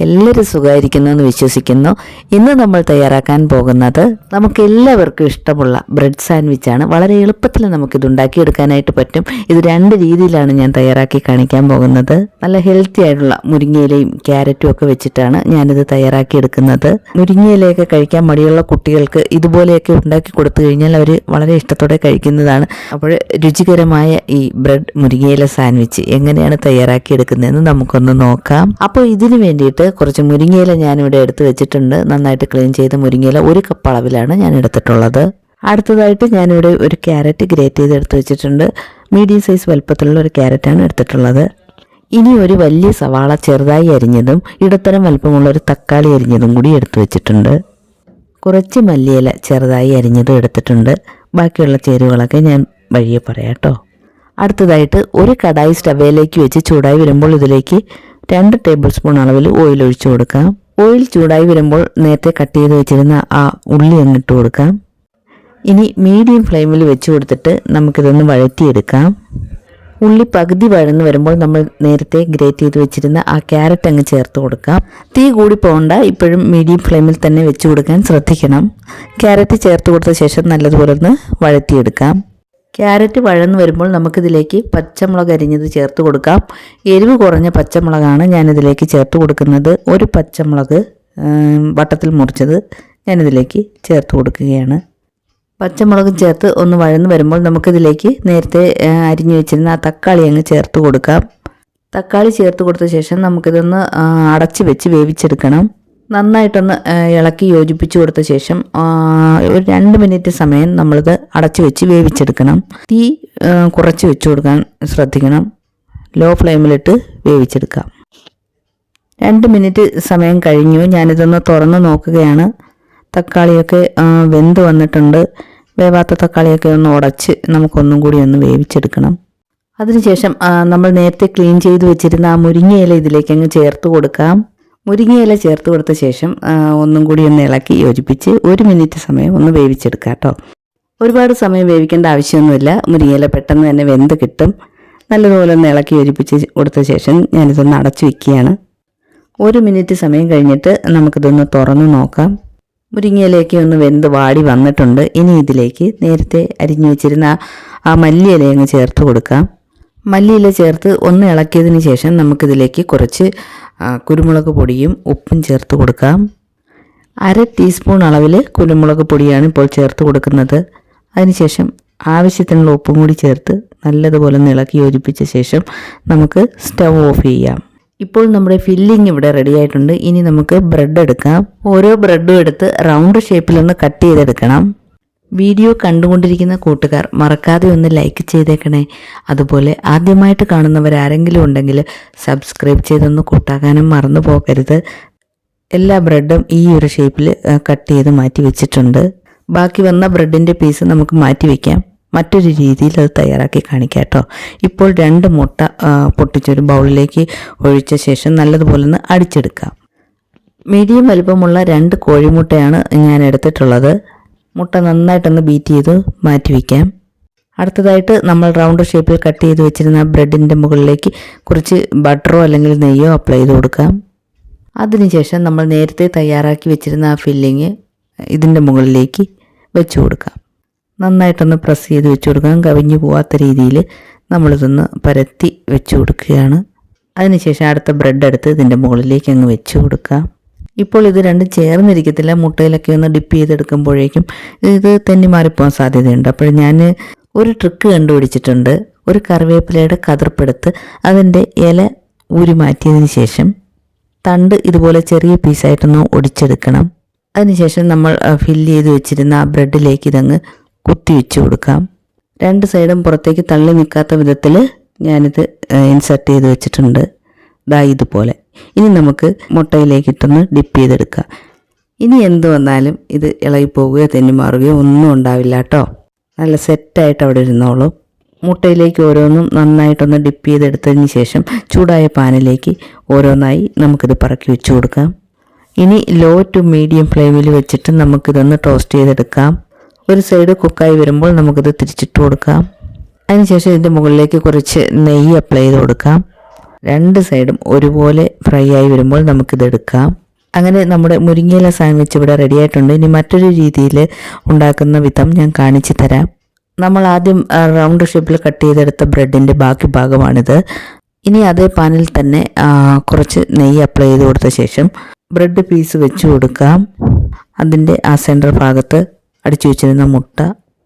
എല്ലാവരും സുഖമായിരിക്കുന്നു എന്ന് വിശ്വസിക്കുന്നു. ഇന്ന് നമ്മൾ തയ്യാറാക്കാൻ പോകുന്നത് നമുക്ക് എല്ലാവർക്കും ഇഷ്ടമുള്ള ബ്രെഡ് സാൻഡ്വിച്ച് ആണ്. വളരെ എളുപ്പത്തിൽ നമുക്കിത് ഉണ്ടാക്കിയെടുക്കാനായിട്ട് പറ്റും. ഇത് രണ്ട് രീതിയിലാണ് ഞാൻ തയ്യാറാക്കി കാണിക്കാൻ പോകുന്നത്. നല്ല ഹെൽത്തി ആയിട്ടുള്ള മുരിങ്ങയിലയും ക്യാരറ്റും ഒക്കെ വെച്ചിട്ടാണ് ഞാനിത് തയ്യാറാക്കിയെടുക്കുന്നത് മുരിങ്ങയിലയൊക്കെ കഴിക്കാൻ മടിയുള്ള കുട്ടികൾക്ക് ഇതുപോലെയൊക്കെ ഉണ്ടാക്കി കൊടുത്തു കഴിഞ്ഞാൽ അവർ വളരെ ഇഷ്ടത്തോടെ കഴിക്കുന്നതാണ്. അപ്പോൾ രുചികരമായ ഈ ബ്രെഡ് മുരിങ്ങയില സാൻഡ്വിച്ച് എങ്ങനെയാണ് തയ്യാറാക്കിയെടുക്കുന്നതെന്ന് നമുക്കൊന്ന് നോക്കാം. അപ്പോൾ ഇതിനു വേണ്ടിയിട്ട് കുറച്ച് മുരിങ്ങയില ഞാനിവിടെ എടുത്ത് വെച്ചിട്ടുണ്ട്. നന്നായിട്ട് ക്ലീൻ ചെയ്ത മുരിങ്ങയില ഒരു കപ്പ് അളവിലാണ് ഞാൻ എടുത്തിട്ടുള്ളത്. അടുത്തതായിട്ട് ഞാനിവിടെ ഒരു ക്യാരറ്റ് ഗ്രേറ്റ് ചെയ്ത് എടുത്ത് വെച്ചിട്ടുണ്ട്. മീഡിയം സൈസ് വലുപ്പത്തിലുള്ള ഒരു ക്യാരറ്റാണ് എടുത്തിട്ടുള്ളത്. ഇനി ഒരു വലിയ സവാള ചെറുതായി അരിഞ്ഞതും ഇടത്തരം വലുപ്പമുള്ള ഒരു തക്കാളി അരിഞ്ഞതും കൂടി എടുത്തു വെച്ചിട്ടുണ്ട്. കുറച്ച് മല്ലിയില ചെറുതായി അരിഞ്ഞതും എടുത്തിട്ടുണ്ട്. ബാക്കിയുള്ള ചേരുവകളൊക്കെ ഞാൻ വഴിയെ പറയാം കേട്ടോ. അടുത്തതായിട്ട് ഒരു കടായി സ്റ്റവയിലേക്ക് വെച്ച് ചൂടായി വരുമ്പോൾ ഇതിലേക്ക് രണ്ട് ടേബിൾ സ്പൂൺ അളവിൽ ഓയിൽ ഒഴിച്ചു കൊടുക്കാം. ഓയിൽ ചൂടായി വരുമ്പോൾ നേരത്തെ കട്ട് ചെയ്ത് വെച്ചിരുന്ന ആ ഉള്ളി അങ്ങിട്ട് കൊടുക്കാം. ഇനി മീഡിയം ഫ്ലെയിമിൽ വെച്ച് കൊടുത്തിട്ട് നമുക്കിതൊന്ന് വഴറ്റിയെടുക്കാം. ഉള്ളി പകുതി വഴന്ന് വരുമ്പോൾ നമ്മൾ നേരത്തെ ഗ്രേറ്റ് ചെയ്ത് വെച്ചിരുന്ന ആ ക്യാരറ്റ് അങ്ങ് ചേർത്ത് കൊടുക്കാം. തീ കൂടി പോകണ്ട ഇപ്പോഴും മീഡിയം ഫ്ലെയിമിൽ തന്നെ വെച്ച് കൊടുക്കാൻ ശ്രദ്ധിക്കണം. ക്യാരറ്റ് ചേർത്ത് കൊടുത്ത ശേഷം നല്ലതുപോലെ ഒന്ന് വഴറ്റിയെടുക്കാം. ക്യാരറ്റ് വഴന്ന് വരുമ്പോൾ നമുക്കിതിലേക്ക് പച്ചമുളക് അരിഞ്ഞത് ചേർത്ത് കൊടുക്കാം. എരിവ് കുറഞ്ഞ പച്ചമുളകാണ് ഞാനിതിലേക്ക് ചേർത്ത് കൊടുക്കുന്നത്. ഒരു പച്ചമുളക് വട്ടത്തിൽ മുറിച്ചത് ഞാനിതിലേക്ക് ചേർത്ത് കൊടുക്കുകയാണ്. പച്ചമുളകും ചേർത്ത് ഒന്ന് വഴന്ന് വരുമ്പോൾ നമുക്കിതിലേക്ക് നേരത്തെ അരിഞ്ഞു വെച്ചിരുന്ന ആ തക്കാളി അങ്ങ് ചേർത്ത് കൊടുക്കാം. തക്കാളി ചേർത്ത് കൊടുത്ത ശേഷം നമുക്കിതൊന്ന് അടച്ച് വെച്ച് വേവിച്ചെടുക്കണം. നന്നായിട്ടൊന്ന് ഇളക്കി യോജിപ്പിച്ചു കൊടുത്ത ശേഷം ഒരു രണ്ട് മിനിറ്റ് സമയം നമ്മളിത് അടച്ചു വെച്ച് വേവിച്ചെടുക്കണം. തീ കുറച്ച് വെച്ചു കൊടുക്കാൻ ശ്രദ്ധിക്കണം. ലോ ഫ്ലെയിമിലിട്ട് വേവിച്ചെടുക്കാം. രണ്ട് മിനിറ്റ് സമയം കഴിഞ്ഞു. ഞാനിതൊന്ന് തുറന്ന് നോക്കുകയാണ്. തക്കാളിയൊക്കെ വെന്ത് വന്നിട്ടുണ്ട്. വേവാത്ത തക്കാളിയൊക്കെ ഒന്ന് ഉടച്ച് നമുക്കൊന്നും കൂടി ഒന്ന് വേവിച്ചെടുക്കണം. അതിനുശേഷം നമ്മൾ നേരത്തെ ക്ലീൻ ചെയ്ത് വെച്ചിരുന്ന ആ മുരിങ്ങയില ഇതിലേക്ക് അങ്ങ് ചേർത്ത് കൊടുക്കാം. മുരിങ്ങയില ചേർത്ത് കൊടുത്ത ശേഷം ഒന്നും കൂടി ഒന്ന് ഇളക്കി യോജിപ്പിച്ച് ഒരു മിനിറ്റ് സമയം ഒന്ന് വേവിച്ചെടുക്കുക കേട്ടോ. ഒരുപാട് സമയം വേവിക്കേണ്ട ആവശ്യമൊന്നുമില്ല. മുരിങ്ങയില പെട്ടെന്ന് തന്നെ വെന്ത് കിട്ടും. നല്ലതുപോലെ ഒന്ന് ഇളക്കി യോജിപ്പിച്ച് കൊടുത്ത ശേഷം ഞാനിതൊന്ന് അടച്ചു വെക്കുകയാണ്. ഒരു മിനിറ്റ് സമയം കഴിഞ്ഞിട്ട് നമുക്കിതൊന്ന് തുറന്ന് നോക്കാം. മുരിങ്ങയിലേക്ക് ഒന്ന് വെന്ത് വാടി വന്നിട്ടുണ്ട്. ഇനി ഇതിലേക്ക് നേരത്തെ അരിഞ്ഞു വെച്ചിരുന്ന ആ- മല്ലിയില അങ്ങ് ചേർത്ത് കൊടുക്കാം. മല്ലിയില ചേർത്ത് ഒന്ന് ഇളക്കിയതിന് ശേഷം നമുക്കിതിലേക്ക് കുറച്ച് കുരുമുളക് പൊടിയും ഉപ്പും ചേർത്ത് കൊടുക്കാം. അര ടീസ്പൂൺ അളവിൽ കുരുമുളക് പൊടിയാണ് ഇപ്പോൾ ചേർത്ത് കൊടുക്കുന്നത്. അതിനുശേഷം ആവശ്യത്തിനുള്ള ഉപ്പും കൂടി ചേർത്ത് നല്ലതുപോലെ ഇളക്കി യോജിപ്പിച്ച ശേഷം നമുക്ക് സ്റ്റവ് ഓഫ് ചെയ്യാം. ഇപ്പോൾ നമ്മുടെ ഫില്ലിംഗ് ഇവിടെ റെഡി ആയിട്ടുണ്ട്. ഇനി നമുക്ക് ബ്രെഡ് എടുക്കാം. ഓരോ ബ്രെഡും എടുത്ത് റൗണ്ട് ഷേപ്പിലൊന്ന് കട്ട് ചെയ്തെടുക്കണം. വീഡിയോ കണ്ടുകൊണ്ടിരിക്കുന്ന കൂട്ടുകാർ മറക്കാതെ ഒന്ന് ലൈക്ക് ചെയ്തേക്കണേ. അതുപോലെ ആദ്യമായിട്ട് കാണുന്നവരാരെങ്കിലും ഉണ്ടെങ്കിൽ സബ്സ്ക്രൈബ് ചെയ്തൊന്ന് കൂട്ടാക്കാനും മറന്നു പോകരുത്. എല്ലാ ബ്രെഡും ഈ ഒരു ഷേപ്പിൽ കട്ട് ചെയ്ത് മാറ്റി വെച്ചിട്ടുണ്ട്. ബാക്കി വന്ന ബ്രെഡിന്റെ പീസ് നമുക്ക് മാറ്റി വയ്ക്കാം മറ്റൊരു രീതിയിൽ അത് തയ്യാറാക്കി കാണിക്കാം കേട്ടോ. ഇപ്പോൾ രണ്ട് മുട്ട പൊട്ടിച്ചൊരു ബൗളിലേക്ക് ഒഴിച്ച ശേഷം നല്ലതുപോലെ ഒന്ന് അടിച്ചെടുക്കാം. മീഡിയം വലുപ്പമുള്ള രണ്ട് കോഴിമുട്ടയാണ് ഞാൻ എടുത്തിട്ടുള്ളത്. മുട്ട നന്നായിട്ടൊന്ന് ബീറ്റ് ചെയ്ത് മാറ്റി വയ്ക്കാം അടുത്തതായിട്ട് നമ്മൾ റൗണ്ട് ഷേപ്പിൽ കട്ട് ചെയ്ത് വെച്ചിരുന്ന ബ്രെഡിന്റെ മുകളിലേക്ക് കുറച്ച് ബട്ടറോ അല്ലെങ്കിൽ നെയ്യോ അപ്ലൈ ചെയ്ത് കൊടുക്കാം. അതിനുശേഷം നമ്മൾ നേരത്തെ തയ്യാറാക്കി വെച്ചിരുന്ന ആ ഫില്ലിങ് ഇതിന്റെ മുകളിലേക്ക് വെച്ച് കൊടുക്കാം. നന്നായിട്ടൊന്ന് പ്രസ് ചെയ്ത് വെച്ച് കൊടുക്കാം. കവിഞ്ഞു പോവാത്ത രീതിയിൽ നമ്മളിതൊന്ന് പരത്തി വെച്ച് കൊടുക്കുകയാണ്. അതിനുശേഷം അടുത്ത ബ്രെഡ് എടുത്ത് ഇതിന്റെ മുകളിലേക്ക് അങ്ങ് വെച്ച് കൊടുക്കാം. ഇപ്പോൾ ഇത് രണ്ടും ചേർന്നിരിക്കത്തില്ല. മുട്ടയിലൊക്കെ ഒന്ന് ഡിപ്പ് ചെയ്തെടുക്കുമ്പോഴേക്കും ഇത് തെന്നി മാറിപ്പോകാൻ സാധ്യതയുണ്ട്. അപ്പോൾ ഞാൻ ഒരു ട്രിക്ക് കണ്ടുപിടിച്ചിട്ടുണ്ട്. ഒരു കറിവേപ്പിലയുടെ കതിർപ്പെടുത്ത് അതിന്റെ ഇല ഊരി മാറ്റിയതിന് ശേഷം തണ്ട് ഇതുപോലെ ചെറിയ പീസായിട്ടൊന്ന് ഒടിച്ചെടുക്കണം. അതിനുശേഷം നമ്മൾ ഫില്ല് ചെയ്ത് വെച്ചിരുന്ന ആ ബ്രെഡിലേക്ക് ഇതങ്ങ് കുത്തി വെച്ച് കൊടുക്കാം. രണ്ട് സൈഡും പുറത്തേക്ക് തള്ളി നിൽക്കാത്ത വിധത്തിൽ ഞാനിത് ഇൻസെർട്ട് ചെയ്ത് വെച്ചിട്ടുണ്ട്. ദാ ഇതുപോലെ. ഇനി നമുക്ക് മുട്ടയിലേക്ക് ഇട്ടൊന്ന് ഡിപ്പ് ചെയ്തെടുക്കാം. ഇനി എന്ത് വന്നാലും ഇത് ഇളകി പോവുകയോ തെന്നി മാറുകയോ ഒന്നും ഉണ്ടാവില്ല കേട്ടോ നല്ല സെറ്റായിട്ട് അവിടെ ഇരുന്നോളൂ. മുട്ടയിലേക്ക് ഓരോന്നും നന്നായിട്ടൊന്ന് ഡിപ്പ് ചെയ്തെടുത്തതിന് ശേഷം ചൂടായ പാനിലേക്ക് ഓരോന്നായി നമുക്കിത് പറക്കി വെച്ച് കൊടുക്കാം. ഇനി ലോ ടു മീഡിയം ഫ്ലെയിമിൽ വെച്ചിട്ട് നമുക്കിതൊന്ന് ടോസ്റ്റ് ചെയ്തെടുക്കാം. ഒരു സൈഡ് കുക്കായി വരുമ്പോൾ നമുക്കിത് തിരിച്ചിട്ട് കൊടുക്കാം. അതിനുശേഷം ഇതിന്റെ മുകളിലേക്ക് കുറച്ച് നെയ്യ് അപ്ലൈ ചെയ്ത് കൊടുക്കാം. രണ്ട് സൈഡും ഒരുപോലെ ഫ്രൈ ആയി വരുമ്പോൾ നമുക്കിത് എടുക്കാം. അങ്ങനെ നമ്മുടെ മുരിങ്ങയില സാൻഡ്വിച്ച് ഇവിടെ റെഡി ആയിട്ടുണ്ട്. ഇനി മറ്റൊരു രീതിയിൽ ഉണ്ടാക്കുന്ന വിധം ഞാൻ കാണിച്ചു തരാം. നമ്മൾ ആദ്യം റൗണ്ട് ഷേപ്പിൽ കട്ട് ചെയ്തെടുത്ത ബ്രെഡിന്റെ ബാക്കി ഭാഗമാണിത്. ഇനി അതേ പാനിൽ തന്നെ കുറച്ച് നെയ്യ് അപ്ലൈ ചെയ്ത് കൊടുത്ത ശേഷം ബ്രെഡ് പീസ് വെച്ച് കൊടുക്കാം. അതിന്റെ ആ സെന്റർ ഭാഗത്ത് അടിച്ചു വെച്ചിരുന്ന മുട്ട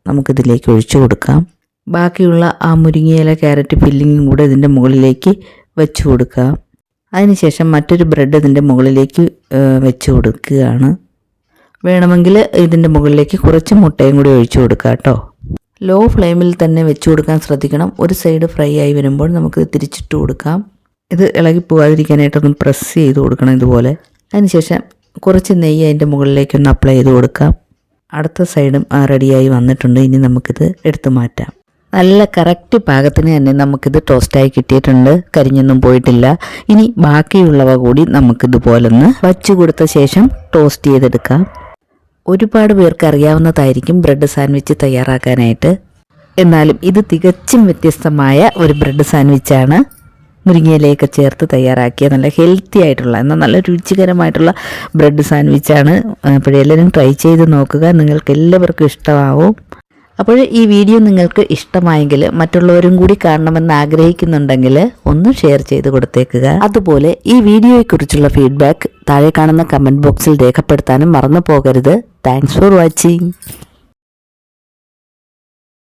നമുക്കിതിലേക്ക് ഒഴിച്ചു കൊടുക്കാം. ബാക്കിയുള്ള ആ മുരിങ്ങയില ക്യാരറ്റ് ഫില്ലിങ്ങും കൂടെ ഇതിന്റെ മുകളിലേക്ക് വെച്ച് കൊടുക്കുക. അതിനുശേഷം മറ്റൊരു ബ്രെഡ് ഇതിന്റെ മുകളിലേക്ക് വെച്ച് കൊടുക്കുകയാണ്. വേണമെങ്കിൽ ഇതിന്റെ മുകളിലേക്ക് കുറച്ച് മുട്ടയും കൂടി ഒഴിച്ചു കൊടുക്കുക കേട്ടോ. ലോ ഫ്ലെയിമിൽ തന്നെ വെച്ച് കൊടുക്കാൻ ശ്രദ്ധിക്കണം. ഒരു സൈഡ് ഫ്രൈ ആയി വരുമ്പോൾ നമുക്ക് തിരിച്ചിട്ട് കൊടുക്കാം. ഇത് ഇളകി പോകാതിരിക്കാനായിട്ടൊന്ന് പ്രസ് ചെയ്ത് കൊടുക്കണം ഇതുപോലെ. അതിനുശേഷം കുറച്ച് നെയ്യ് അതിന്റെ മുകളിലേക്കൊന്ന് അപ്ലൈ ചെയ്ത് കൊടുക്കാം. അടുത്ത സൈഡും റെഡിയായി വന്നിട്ടുണ്ട്. ഇനി നമുക്കിത് എടുത്തു മാറ്റാം. നല്ല കറക്റ്റ് പാകത്തിന് തന്നെ നമുക്കിത് ടോസ്റ്റായി കിട്ടിയിട്ടുണ്ട്. കരിഞ്ഞൊന്നും പോയിട്ടില്ല. ഇനി ബാക്കിയുള്ളവ കൂടി നമുക്കിതുപോലൊന്ന് വച്ചു കൊടുത്ത ശേഷം ടോസ്റ്റ് ചെയ്തെടുക്കാം. ഒരുപാട് പേർക്ക് അറിയാവുന്നതായിരിക്കും ബ്രെഡ് സാൻഡ്വിച്ച് തയ്യാറാക്കാനായിട്ട്. എന്നാലും ഇത് തികച്ചും വ്യത്യസ്തമായ ഒരു ബ്രെഡ് സാൻഡ്വിച്ചാണ് മുരിങ്ങയിലയൊക്കെ ചേർത്ത് തയ്യാറാക്കിയ നല്ല ഹെൽത്തി ആയിട്ടുള്ള എന്നാൽ നല്ല രുചികരമായിട്ടുള്ള ബ്രെഡ് സാൻഡ്വിച്ചാണ് ആണ്. എല്ലാവരും ട്രൈ ചെയ്ത് നോക്കുക. നിങ്ങൾക്ക് എല്ലാവർക്കും ഇഷ്ടമാവും. അപ്പോൾ ഈ വീഡിയോ നിങ്ങൾക്ക് ഇഷ്ടമായെങ്കിൽ മറ്റുള്ളവരും കൂടി കാണണമെന്ന് ആഗ്രഹിക്കുന്നുണ്ടെങ്കിൽ ഒന്ന് ഷെയർ ചെയ്ത് കൊടുത്തേക്കുക. അതുപോലെ ഈ വീഡിയോയെക്കുറിച്ചുള്ള ഫീഡ്ബാക്ക് താഴെ കാണുന്ന കമന്റ് ബോക്സിൽ രേഖപ്പെടുത്താനും മറന്നു പോകരുത്. Thanks for watching